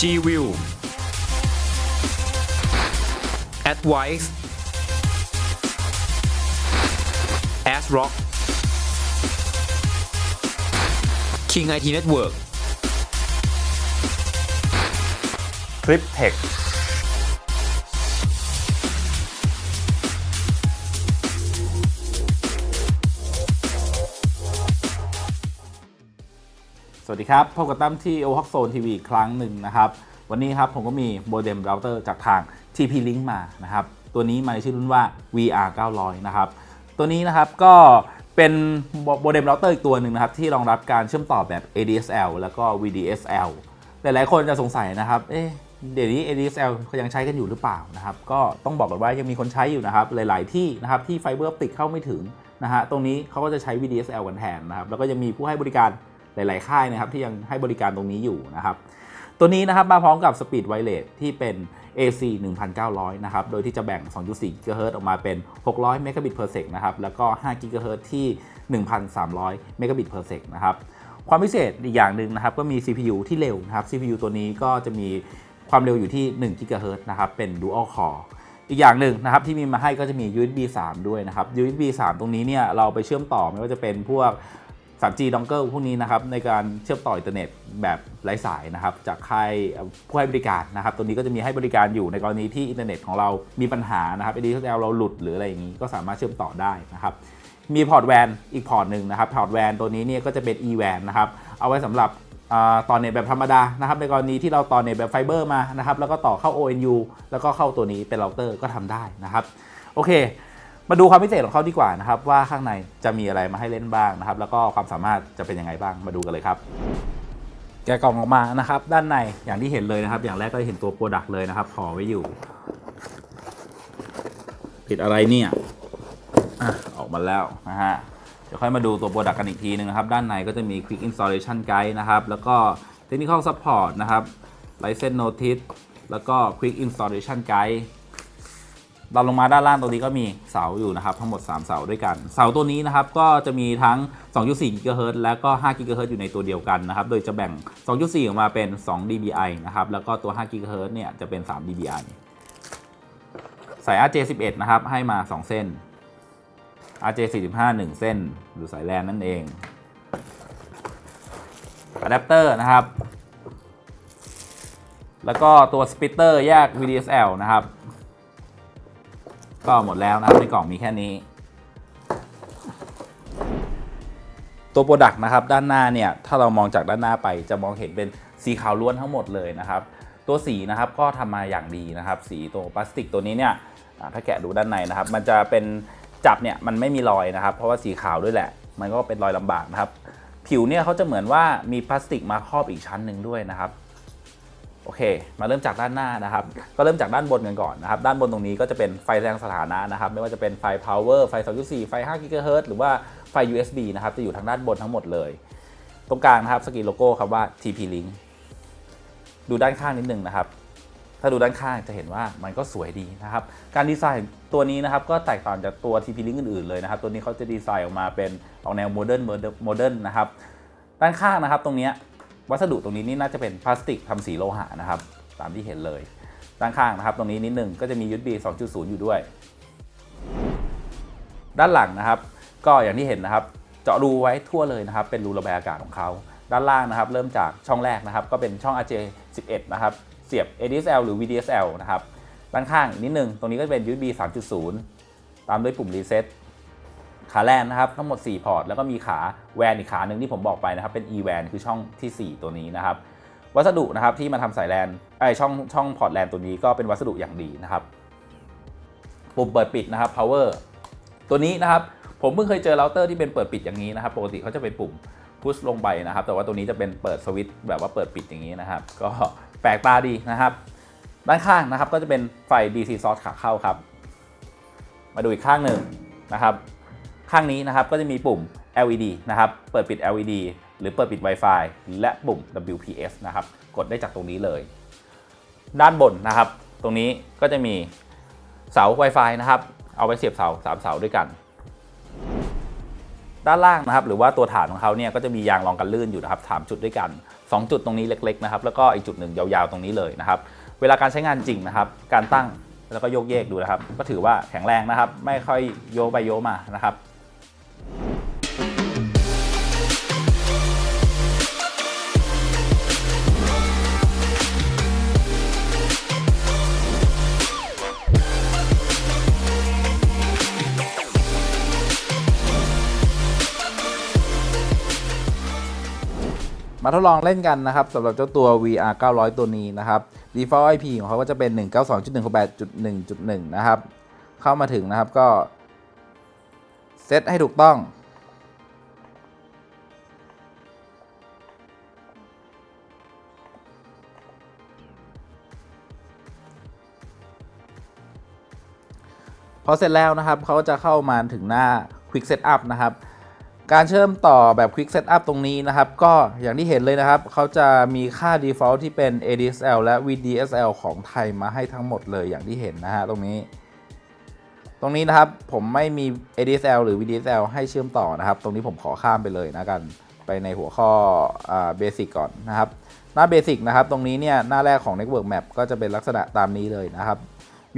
G-View Advice ASRock King IT Network RipTech วัสดีครับ พบกับตั้มที่ o h o k Zone TV อีกครั้งหนึ่งนะครับ วันนี้ครับผมก็มีโมเด็มเราเตอร์จากทาง TP Link มานะครับ ตัวนี้มาในชื่อรุ่นว่า VR 900 นะครับ ตัวนี้นะครับก็เป็นโมเด็มเราเตอร์อีกตัวหนึ่งนะครับ ที่รองรับการเชื่อมต่อแบบ ADSL แล้วก็ VDSL หลายๆคนจะสงสัยนะครับ เอ๊ะเดี๋ยวนี้ ADSL เขายังใช้กันอยู่หรือเปล่านะครับ ก็ต้องบอกกันว่ายังมีคนใช้อยู่นะครับ หลายๆที่นะครับที่ไฟเบอร์ติกเข้าไม่ถึงนะฮะ ตรงนี้เขาก็จะใช้ VDSL กันแทนนะครับ แล้วก็ยังมีผู้ให้บริการ หลาย ๆ ค่ายนะครับที่ยังให้บริการตรงนี้อยู่นะครับ ตัวนี้นะครับมาพร้อมกับ Speed Wireless ที่เป็น AC 1900 นะครับ โดยที่จะแบ่ง 2.4 GHz ออกมาเป็น 600 Mbps นะครับ แล้วก็ 5 GHz ที่ 1,300 Mbps นะครับ ความพิเศษอีกอย่างหนึ่งนะครับ ก็มี CPU ที่เร็วนะครับ CPU ตัวนี้ก็จะมีความเร็วอยู่ที่ 1 GHz นะครับ เป็น Dual Core อีกอย่างหนึ่งนะครับที่มีมาให้ก็จะมี USB 3 ด้วยนะครับ USB 3 ตรงนี้เนี่ยเราไปเชื่อมต่อไม่ว่าจะเป็นพวก 3G dongle พวกนี้นะครับในการเชื่อมต่ออินเทอร์เน็ตแบบไร้สายนะครับจากค่ายผู้ให้บริการนะครับตัวนี้ก็จะมีให้บริการอยู่ในกรณีที่อินเทอร์เน็ตของเรามีปัญหานะครับ ADSL เราหลุดหรืออะไรอย่างนี้ก็สามารถเชื่อมต่อได้นะครับมีพอร์ตแวนอีกพอร์ตหนึ่งนะครับพอร์ตแวนตัวนี้เนี่ยก็จะเป็น e-WAN นะครับเอาไว้สำหรับอาต่อเน็ตแบบธรรมดานะครับในกรณีที่เราต่อเน็ตแบบไฟเบอร์มานะครับแล้วก็ต่อเข้า ONU แล้วก็เข้าตัวนี้เป็นเราเตอร์ก็ทำได้นะครับโอเค มาดูความพิเศษของเขาดีกว่านะครับว่าข้างในจะมีอะไรมาให้เล่นบ้างนะครับ แล้วก็ความสามารถจะเป็นยังไงบ้างมาดูกันเลยครับ แกะกล่องออกมานะครับ ด้านในอย่างที่เห็นเลยนะครับ อย่างแรกก็เห็นตัวโปรดักต์เลยนะครับห่อไว้อยู่ ผิดอะไรเนี่ยอะออกมาแล้วนะฮะเดี๋ยวค่อยมาดูตัวโปรดักต์กันอีกทีนึงนะครับ ด้านในก็จะมี Quick Installation Guide นะครับ แล้วก็ Technical Support นะครับ License Notice แล้วก็ Quick Installation Guide ดอนลงมาด้านล่างตัวนี้ก็มีเสาอยู่นะครับ ทั้งหมด 3 เสาด้วยกัน เสาตัวนี้นะครับก็จะมีทั้ง 2.4 GHz และก็ 5 GHz อยู่ในตัวเดียวกันนะครับ โดยจะแบ่ง 2.4 ออกมาเป็น 2 dBi นะครับ แล้วก็ตัว 5 GHz เนี่ยจะเป็น 3 dBi สาย RJ11 นะครับ ให้มา 2 เส้น RJ45 1 เส้น หรือสายแลนนั่นเองอะแดปเตอร์นะครับ แล้วก็ตัวสปิเตอร์แยก VDSL นะครับ ก็หมดแล้วนะครับในกล่องมีแค่นี้ ตัวโปรดักต์นะครับด้านหน้าเนี่ยถ้าเรามองจากด้านหน้าไปจะมองเห็นเป็นสีขาวล้วนทั้งหมดเลยนะครับ ตัวสีนะครับก็ทำมาอย่างดีนะครับ สีตัวพลาสติกตัวนี้เนี่ยถ้าแกะดูด้านในนะครับ มันจะเป็นจับเนี่ยมันไม่มีรอยนะครับ เพราะว่าสีขาวด้วยแหละ มันก็เป็นรอยลำบากนะครับ ผิวเนี่ยเขาจะเหมือนว่ามีพลาสติกมาครอบอีกชั้นหนึ่งด้วยนะครับ อเค มาเริ่มจากด้านหน้านะครับ ก็เริ่มจากด้านบนกันก่อนนะครับ ด้านบนตรงนี้ก็จะเป็นไฟแสดงสถานะนะครับ ไม่ว่าจะเป็นไฟ power ไฟ 2.4 ไฟ 5 GHz หรือว่าไฟ USB นะครับ จะอยู่ทางด้านบนทั้งหมดเลย ตรงกลางนะครับสกรีนโลโก้ครับว่า TP Link ดูด้านข้างนิดนึงนะครับ ถ้าดูด้านข้างจะเห็นว่ามันก็สวยดีนะครับ การดีไซน์ตัวนี้นะครับก็แตกต่างจากตัว TP Link อื่นๆเลยนะครับ ตัวนี้เขาจะดีไซน์ออกมาเป็นออกแนวโมเดิร์นโมเดิร์นนะครับ ด้านข้างนะครับตรงเนี้ย วัสดุตรงนี้นี่น่าจะเป็นพลาสติกทำสีโลหะนะครับ ตามที่เห็นเลยด้านข้างนะครับ ตรงนี้นิดหนึ่งก็จะมี USB 2.0 อยู่ด้วย ด้านหลังนะครับ ก็อย่างที่เห็นนะครับ เจาะรูไว้ทั่วเลยนะครับ เป็นรูระบายอากาศของเขาด้านล่างนะครับ เริ่มจากช่องแรกนะครับ ก็เป็นช่อง RJ11 นะครับ เสียบ ADSL หรือ VDSL นะครับ ด้านข้างนิดนึง ตรงนี้ก็เป็น USB 3.0 ตามด้วยปุ่ม Reset ขาแลนนะครับทั้งหมด 4 พอร์ต แล้วก็มีขาแวนอีกขาหนึ่งที่ผมบอกไปนะครับเป็น e-WAN คือช่องทีสี่ 4 ตัวนี้นะครับวัสดุนะครับที่มาทำสายแลนไอช่องช่องพอร์ตแลนตัวนี้ก็เป็นวัสดุอย่างดีนะครับปุ่มเปิดปิดนะครับ power ตัวนี้นะครับผมเพิ่งเคยเจอเราเตอร์ที่เป็นเปิดปิดอย่างนี้นะครับปกติเขาจะเป็นปุ่มพุชลงไปนะครับ แต่ว่าตัวนี้จะเป็นเปิดสวิตช์แบบว่าเปิดปิดอย่างนี้นะครับ ก็แปลกตาดีนะครับ ด้านข้างนะครับก็จะเป็นไฟ DC source ขาเข้าครับ มาดูอีกข้างหนึ่งนะครับ ข้างนี้นะครับก็จะมีปุ่ม LED นะครับเปิดปิด LED หรือเปิดปิด Wi-Fi และปุ่ม WPS นะครับกดได้จากตรงนี้เลย ด้านบนนะครับ ตรงนี้ก็จะมีเสา Wi-Fi นะครับเอาไว้เสียบเสาสามเสาด้วยกัน ด้านล่างนะครับหรือว่าตัวฐานของเขาเนี่ยก็จะมียางรองกันลื่นอยู่นะครับสามจุดด้วยกัน 2 จุดตรงนี้เล็กๆนะครับแล้วก็อีกจุดหนึ่งยาวๆตรงนี้เลยนะครับเวลาการใช้งานจริงนะครับ การตั้งแล้วก็โยกเยกดูนะครับ ก็ถือว่าแข็งแรงนะครับ ไม่ค่อยโยไปโยมานะครับ มาทดลองเล่นกันนะครับสำหรับเจ้าตัว VR 900 ตัวนี้นะครับ default IP ของเขาก็จะเป็น 192.168.1.1 นะครับ เข้ามาถึงนะครับก็ เซตให้ถูกต้อง พอเสร็จแล้วนะครับเขาก็จะเข้ามาถึงหน้า Quick Setup นะครับ การเชื่อมต่อแบบ Quick Setup ตรงนี้นะครับ ก็อย่างที่เห็นเลยนะครับ เขาจะมีค่า default ที่เป็น ADSL และ VDSL ของไทยมาให้ทั้งหมดเลยอย่างที่เห็นนะฮะตรงนี้ ตรงนี้นะครับผมไม่มี ADSL หรือ VDSL ให้เชื่อมต่อนะครับ ตรงนี้ผมขอข้ามไปเลยนะกันไปในหัวข้อเบสิกก่อนนะครับ หน้าเบสิกนะครับ ตรงนี้เนี่ยหน้าแรกของ Network Map ก็จะเป็นลักษณะตามนี้เลยนะครับ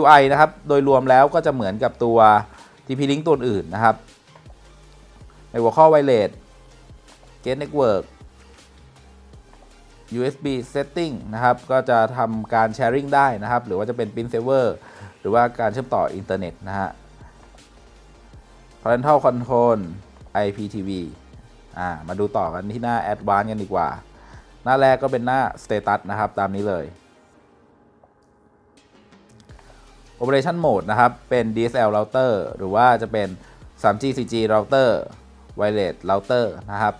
UI นะครับ โดยรวมแล้วก็จะเหมือนกับตัว TP-Link ตัวอื่นนะครับ ในหัวข้อ Wireless Gate Network USB Setting นะครับ ก็จะทำการ Sharing ได้นะครับ หรือว่าจะเป็น Pin Saver หรือว่าการเชื่อมต่ออินเทอร์เน็ตนะฮะ Parental Control IPTV อ่า มาดูต่อกันที่หน้า Advanced กันดีกว่า หน้าแรกก็เป็นหน้า Status นะครับ ตามนี้เลย Operation Mode นะครับ เป็น DSL router หรือว่าจะเป็น 3G 4G router wireless router นะครับ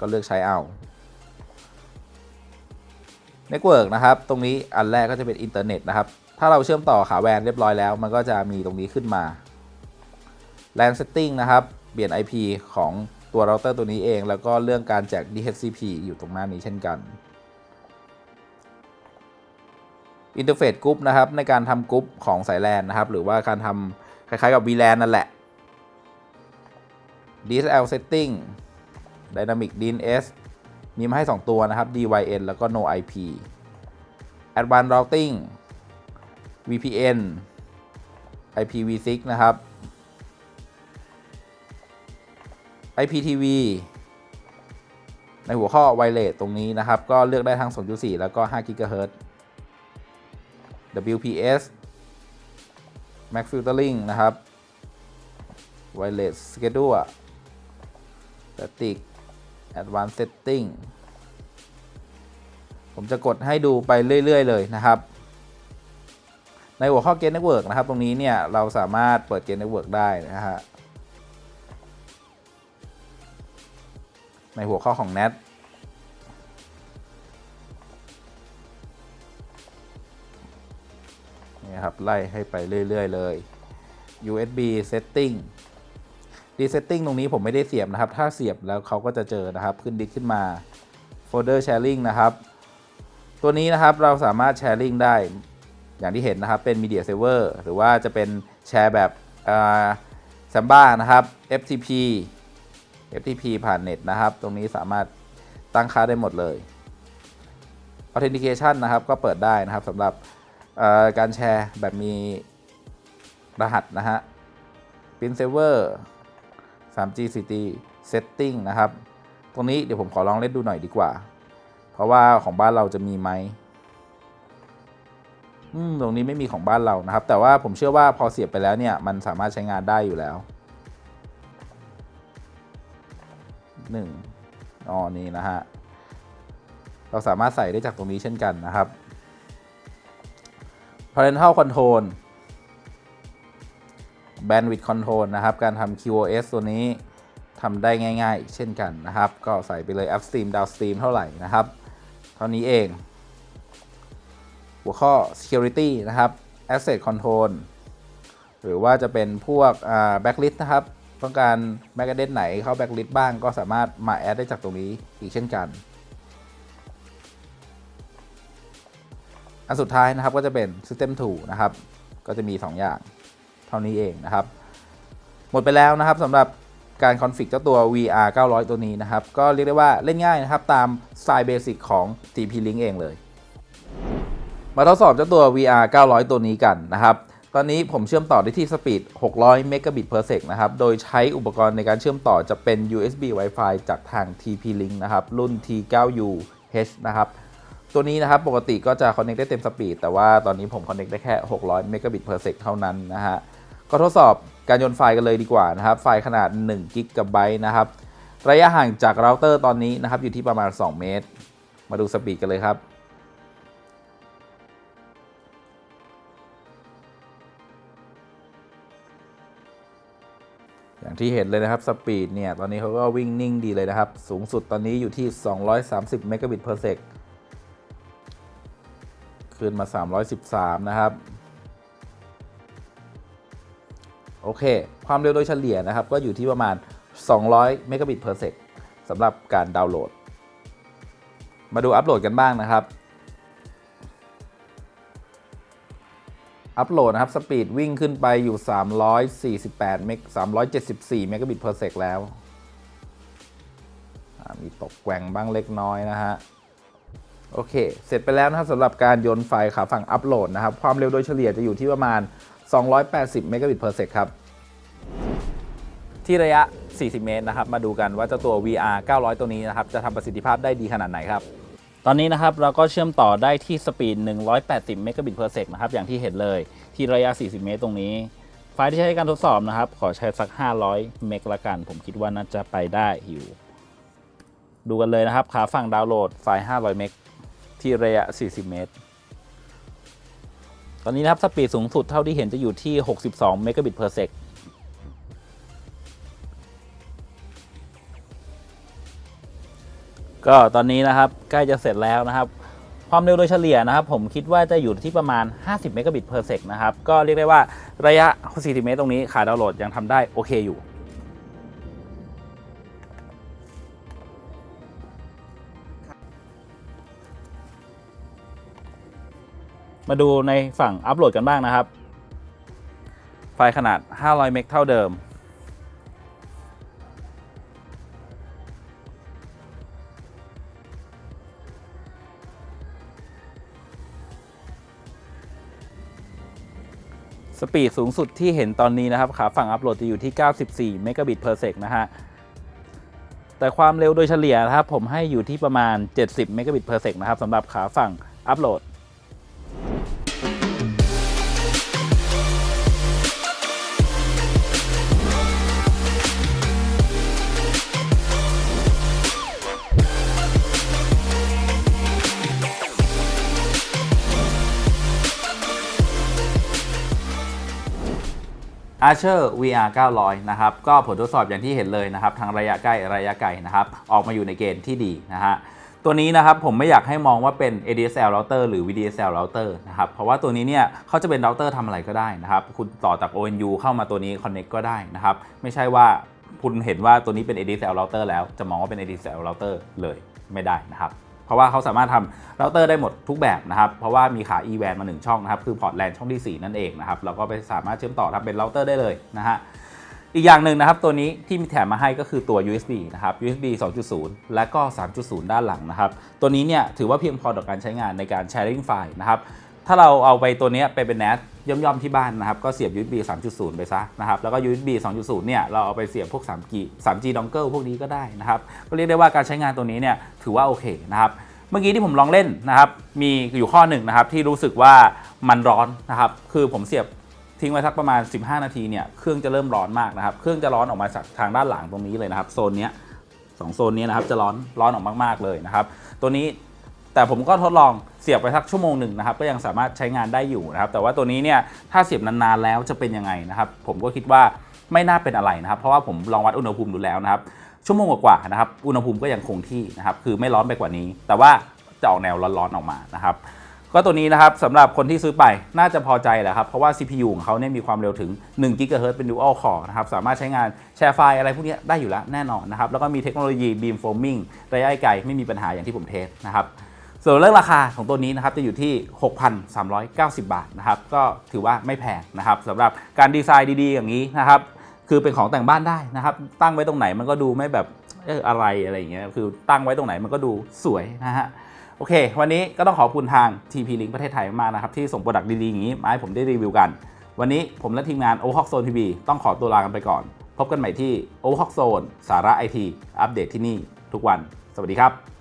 ก็เลือกใช้เอา Network นะครับ ตรงนี้อันแรกก็จะเป็นอินเทอร์เน็ตนะครับ ถ้าเราเชื่อมต่อขาแวนเรียบร้อยแล้ว มันก็จะมีตรงนี้ขึ้นมา LAN setting นะครับ เปลี่ยน IP ของตัวเราเตอร์ตัวนี้เอง แล้วก็เรื่องการแจก DHCP อยู่ตรงหน้านี้เช่นกันอินเทอร์เฟซกรุ๊ปนะครับในการทำกรุ๊ปของสายแลนนะครับ หรือว่าการทำคล้ายๆกับ VLAN นั่นแหละ DSL setting Dynamic DNS มีมาให้ 2 ตัวนะครับ DYN แล้วก็ No IP Advanced Routing VPN IPv6 นะครับ IPTV ในหัวข้อ Wireless ตรงนี้นะครับ ก็เลือกได้ทั้ง 2.4 แล้วก็5 GHz WPS Max Filtering นะครับ Wireless Schedule Static Advanced Setting ผมจะกดให้ดูไปเรื่อย ๆ เลยนะครับ ในหัวข้อ Gate Network นะครับ ตรงนี้เนี่ยเราสามารถเปิด Gate Network ได้นะฮะในหัวข้อของ NAT นี่ครับ ไล่ให้ไปเรื่อย ๆ เลย USB setting resetting ตรงนี้ผมไม่ได้เสียบนะครับ ถ้าเสียบแล้วเขาก็จะเจอนะครับ ขึ้นดิสขึ้นมา folder sharing นะครับ ตัวนี้นะครับเราสามารถ sharing ได้ อย่างที่เห็นนะครับ เป็น media saver หรือว่าจะเป็นแชร์แบบซัมบ้านะครับ FTP FTP ผ่านเน็ตนะครับ ตรงนี้สามารถตั้งค่าได้หมดเลย Authentication นะครับ ก็เปิดได้นะครับสำหรับการแชร์แบบมีรหัสนะฮะ Pin Saver 3G City Setting นะครับ ตรงนี้เดี๋ยวผมขอลองเล่นดูหน่อยดีกว่า เพราะว่าของบ้านเราจะมีไหมอืมตรงนี้ไม่มีของบ้านเรานะครับ แต่ว่าผมเชื่อว่าพอเสียบไปแล้วเนี่ยมันสามารถใช้งานได้อยู่แล้วหนึ่งอ๋อนี่นะฮะ เราสามารถใส่ได้จากตรงนี้เช่นกันนะครับ parental control bandwidth control นะครับ การทำ QoS ตัวนี้ทำได้ง่ายๆ เช่นกันนะครับ ก็ใส่ไปเลย upstream downstream เท่าไหร่นะครับ เท่านี้เอง หัวข้อ security นะครับ asset control หรือว่าจะเป็นพวก backlist นะครับ ต้องการ back address ไหนเข้า backlist บ้างก็สามารถมาแอดได้จากตรงนี้อีกเช่นกัน อันสุดท้ายนะครับก็จะเป็น System 2นะครับ ก็จะมี 2 อย่าง ท่านี้เองนะครับ หมดไปแล้วนะครับสำหรับการคอนฟิกเจ้าตัว VR 900 ตัวนี้นะครับ ก็เรียกได้ว่าเล่นง่ายนะครับ ตามสไตล์เบสิกของ TP Link เองเลย มาทดสอบเจ้าตัว VR 900 ตัวนี้กันนะครับ ตอนนี้ผมเชื่อมต่อได้ที่สปีด 600เมกะบิต per sec นะครับ โดยใช้อุปกรณ์ในการเชื่อมต่อจะเป็น USB Wi-Fi จากทาง TP Link นะครับ รุ่น T9UH นะครับ ตัวนี้นะครับปกติก็จะ connect ได้เต็มสปีดแต่ว่าตอนนี้ผม connect ได้แค่ 600เมกะบิต per sec เท่านั้นนะฮะ ก็ทดสอบการโยนไฟล์กันเลยดีกว่านะครับ ไฟล์ขนาด1 g b นะครับ ระยะห่างจากเราเตอร์ตอนนี้นะครับ อยู่ที่ประมาณ 2 เมตร มาดูสปีดกันเลยครับ อย่างที่เห็นเลยนะครับสปีดเนี่ย ตอนนี้เขาก็วิ่งนิ่งดีเลยนะครับ สูงสุดตอนนี้อยู่ที่ 230 เมกะบิต per sec ขึ้นมา 313 นะครับ โอเค ความเร็วโดยเฉลี่ยนะครับ ก็อยู่ที่ประมาณ 200เมกะบิต per sec สำหรับการดาวน์โหลด มาดูอัปโหลดกันบ้างนะครับ อัปโหลดนะครับ สปีดวิ่งขึ้นไปอยู่ 348 เมก 374 เมกะบิต per sec แล้ว มีตกแกว่งบ้างเล็กน้อยนะฮะ โอเค เสร็จไปแล้วนะครับสำหรับการโยนไฟล์ขาฝั่งอัปโหลดนะครับ ความเร็วโดยเฉลี่ยจะอยู่ที่ประมาณ 280 เมกะบิต per sec ครับ ที่ระยะ 40 เมตรนะครับ มาดูกันว่าเจ้าตัว VR 900 ตัวนี้นะครับ จะทำประสิทธิภาพได้ดีขนาดไหนครับ ตอนนี้นะครับเราก็เชื่อมต่อได้ที่สปีด 180 เมกะบิต per sec นะครับ อย่างที่เห็นเลย ที่ระยะ 40 เมตรตรงนี้ ไฟล์ที่ใช้ในการทดสอบนะครับ ขอใช้สัก 500 เมกละกัน ผมคิดว่าน่าจะไปได้อยู่ ดูกันเลยนะครับขาฝั่งดาวน์โหลดไฟล์ 500 เมกที่ระยะ 40 เมตร ตอนนี้นะครับสปีดสูงสุดเท่าที่เห็นจะอยู่ที่ 62 เมกะบิตเพอร์เซกก็ตอนนี้นะครับใกล้จะเสร็จแล้วนะครับ ความเร็วโดยเฉลี่ยนะครับ ผมคิดว่าจะอยู่ที่ประมาณ 50 เมกะบิตเพอร์เซกนะครับ ก็เรียกได้ว่าระยะ 40 เมตรตรงนี้ขาดาวน์โหลดยังทำได้โอเคอยู่ มาดูในฝั่งอัปโหลดกันบ้างนะครับ ไฟล์ขนาด 500 เมกเท่าเดิม สปีดสูงสุดที่เห็นตอนนี้นะครับ ขาฝั่งอัปโหลดจะอยู่ที่ 94 เมกะบิต per sec นะฮะแต่ความเร็วโดยเฉลี่ยนะครับผมให้อยู่ที่ประมาณ 70 เมกะบิต per sec นะครับสำหรับขาฝั่งอัปโหลด Archer VR 900 นะครับ ก็ผลทดสอบอย่างที่เห็นเลยนะครับ ทั้งระยะใกล้ระยะไกลนะครับ ออกมาอยู่ในเกณฑ์ที่ดีนะฮะ ตัวนี้นะครับผมไม่อยากให้มองว่าเป็น ADSL router หรือ VDSL router นะครับ เพราะว่าตัวนี้เนี่ยเขาจะเป็น router ทำอะไรก็ได้นะครับ คุณต่อจาก ONU เข้ามาตัวนี้ connect ก็ได้นะครับ ไม่ใช่ว่าคุณเห็นว่าตัวนี้เป็น ADSL router แล้ว จะมองว่าเป็น ADSL router เลยไม่ได้นะครับ เพราะว่าเขาสามารถทำเราเตอร์ได้หมดทุกแบบนะครับ เพราะว่ามีขา e-WAN มา 1 ช่องนะครับ คือพอร์ตแลนช่องที่ 4 นั่นเองนะครับ เราก็ไปสามารถเชื่อมต่อทำเป็นเราเตอร์ได้เลยนะฮะ อีกอย่างหนึ่งนะครับ ตัวนี้ที่มีแถมมาให้ก็คือตัว USB นะครับ USB 2.0 และก็ 3.0 ด้านหลังนะครับ ตัวนี้เนี่ยถือว่าเพียงพอต่อการใช้งานในการ sharing ไฟล์นะครับ ถ้าเราเอาไปตัวนี้ไปเป็น NAS ย่อมๆที่บ้านนะครับ ก็เสียบ USB 3.0 ไปซะนะครับ แล้วก็ USB 2.0 เนี่ย เราเอาไปเสียบพวก 3G 3G dongle พวกนี้ก็ได้นะครับ ก็เรียกได้ว่าการใช้งานตัวนี้เนี่ยถือว่าโอเคนะครับ เมื่อกี้ที่ผมลองเล่นนะครับ มีอยู่ข้อหนึ่งนะครับที่รู้สึกว่ามันร้อนนะครับ คือผมเสียบทิ้งไว้สักประมาณ 15 นาทีเนี่ย เครื่องจะเริ่มร้อนมากนะครับ เครื่องจะร้อนออกมาจากทางด้านหลังตรงนี้เลยนะครับ โซนนี้สองโซนนี้นะครับจะร้อนร้อนออกมากๆเลยนะครับ ตัวนี้ แต่ผมก็ทดลองเสียบไปสักชั่วโมงหนึ่งนะครับก็ยังสามารถใช้งานได้อยู่นะครับแต่ว่าตัวนี้เนี่ยถ้าเสียบนานๆแล้วจะเป็นยังไงนะครับผมก็คิดว่าไม่น่าเป็นอะไรนะครับ เพราะว่าผมลองวัดอุณหภูมิดูแล้วนะครับชั่วโมงกว่าๆนะครับอุณหภูมิก็ยังคงที่นะครับคือไม่ร้อนไปกว่านี้ แต่ว่าจะออกแนวร้อนๆออกมานะครับก็ตัวนี้นะครับสำหรับคนที่ซื้อไปน่าจะพอใจแหละครับ เพราะว่า CPU ของเขาเนี่ยมีความเร็วถึง1 GHz เป็น Dual Core นะครับ สามารถใช้งานแชร์ไฟล์อะไรพวกนี้ได้อยู่แล้วแน่นอนนะครับ แล้วก็มีเทคโนโลยี Beam Forming ระยะไกลไม่มีปัญหาอย่างที่ผมเทสนะครับ ส่วนเรื่องราคาของตัวนี้นะครับจะอยู่ที่ 6,390 บาทนะครับก็ถือว่าไม่แพงนะครับสำหรับการดีไซน์ดีๆ อย่างนี้นะครับคือเป็นของแต่งบ้านได้นะครับ ตั้งไว้ตรงไหนมันก็ดูไม่แบบเอออะไรอะไรอย่างเงี้ยคือตั้งไว้ตรงไหนมันก็ดูสวยนะฮะโอเค วันนี้ก็ต้องขอบคุณทาง TP Link ประเทศไทยมากๆนะครับ ที่ส่งโปรดักต์ดีๆ อย่างนี้ มาให้ผมได้รีวิวกัน วันนี้ผมและทีมงาน o h o k Zone TV ต้องขอตัวลากันไปก่อน พบกันใหม่ที่ o h o k Zone สาระไอทีอัปเดตที่นี่ทุกวัน สวัสดีครับ